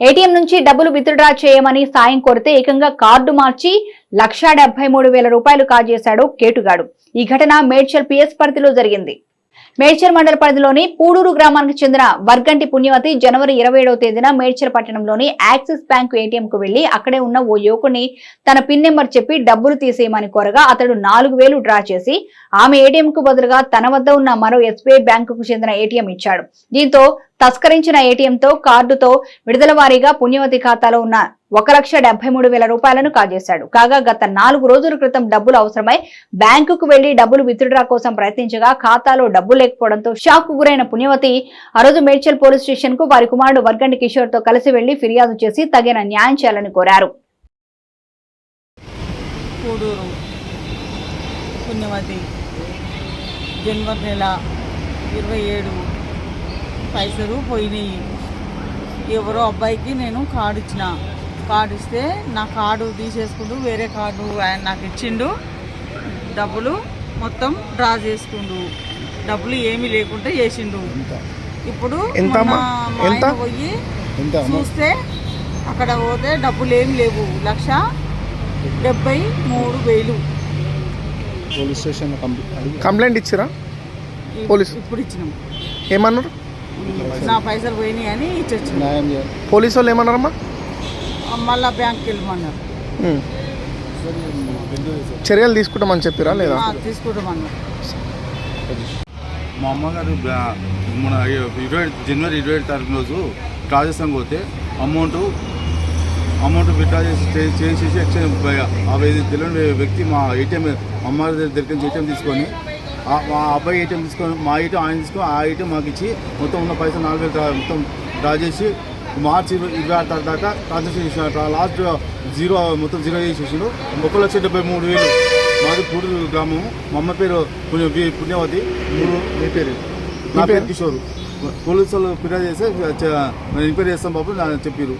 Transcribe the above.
ATM నుంచి డబ్బులు withdraw చేయమని సాయం కోరితే ఏకంగా కార్డు మార్చి లక్షా మూడు వేల రూపాయలు కాజేశాడు కేటుగాడు. ఈ ఘటన మేడ్చల్ పిఎస్ పరిధిలో జరిగింది. మేడ్చర్ మండల పరిధిలోని పూడూరు గ్రామానికి చెందిన వర్గంటి పుణ్యవతి జనవరి ఇరవై ఏడవ తేదీన మేడ్చర్ పట్టణంలోని యాక్సిస్ బ్యాంకు ఏటీఎం కు వెళ్ళి అక్కడే ఉన్న ఓ యువకుని తన పిన్ నెంబర్ చెప్పి డబ్బులు తీసేయమని కోరగా అతడు నాలుగు వేలు డ్రా చేసి ఆమె ఏటీఎం కు బదులుగా తన వద్ద ఉన్న మరో ఎస్బీఐ బ్యాంకుకు చెందిన ఏటీఎం ఇచ్చాడు. దీంతో తస్కరించిన ఏటీఎంతో కార్డుతో విడుదల వారీగా పుణ్యవతి ఖాతాలో ఉన్న ఒక లక్ష డెబ్బై మూడు వేల రూపాయలను కాజేశాడు. కాగా గత నాలుగు రోజుల క్రితం డబ్బులు అవసరమై బ్యాంకుకు వెళ్ళి డబ్బులు విత్డ్రా కోసం ప్రయత్నించగా ఖాతాలో డబ్బు లేకపోవడంతో షాక్కు గురైన పుణ్యవతి ఆ రోజు మేడ్చల్ పోలీస్ స్టేషన్కు వారి కుమారుడు వర్గండి కిషోర్తో కలిసి వెళ్ళి ఫిర్యాదు చేసి తగిన న్యాయం చేయాలని కోరారు. పుణ్యవతి జనవరి నెల ఇరవై ఏడు పైసలు పోయినాయి. ఎవరో అబ్బాయికి నేను కార్డు ఇచ్చిన. కార్డు ఇస్తే నా కార్డు తీసేసుకుంటూ వేరే కార్డు ఆయన నాకు ఇచ్చిండు. డబ్బులు మొత్తం డ్రా చేసుకుండు. డబ్బులు ఏమీ లేకుండా చేసిండు. ఇప్పుడు పోయి? చూస్తే అక్కడ పోతే డబ్బులు ఏమి లేవు. లక్ష డెబ్బై మూడు వేలు. పోలీస్ స్టేషన్ కంప్లైంట్ కంప్లైంట్ ఇచ్చిరా? పోలీస్. ఇప్పుడు ఇచ్చినాం. ఏమన్నారు? నా పైసలు పోయినాయి అని చేయాలి. పోలీసు వాళ్ళు ఏమన్నారమ్మా? మళ్ళా బ్యాంక్కి వెళ్ళమన్నారు. చర్యలు తీసుకుంటామని చెప్పిరా లేదా? తీసుకుంటామన్నారు. మా అమ్మగారు మన ఇరవై జనవరి ఇరవై ఏడు తారీఖు రోజు రాజస్థాన్ పోతే అమౌంట్ అమౌంట్ విత్డ్రా చేసి చే- చేసేసి ఎక్స్చేంజ్ ఆ వ్యక్తి- తెలియని వ్యక్తి మా ఏటీఎం అమ్మగారి దగ్గర దగ్గర నుంచి ఏటీఎం తీసుకొని ఆ- మా అబ్బాయి ఏటీఎం తీసుకొని మా ఏటీఎం ఆయన తీసుకొని ఆ ఏటీఎం మాకు ఇచ్చి మొత్తం ఉన్న పైసలు నాలుగు వేలు మొత్తం డ్రా చేసి మార్చి ఇరవై ఆరు తారీఖు దాకా ట్రాన్సాక్షన్ చేసిన లాస్ట్ జీరో మొత్తం జీరో చేసేసిండు ఒక లక్ష డెబ్బై మూడు వేలు. మాది పూడూరు గ్రామం. మా అమ్మ పేరు పుణ్యవతి. మూడు మీ పేరు. నా పేరు కిషోర్. పోలీసు వాళ్ళు ఫిర్యాదు చేస్తే ఎంక్వైరీ చేస్తాం బాబు నా చెప్పారు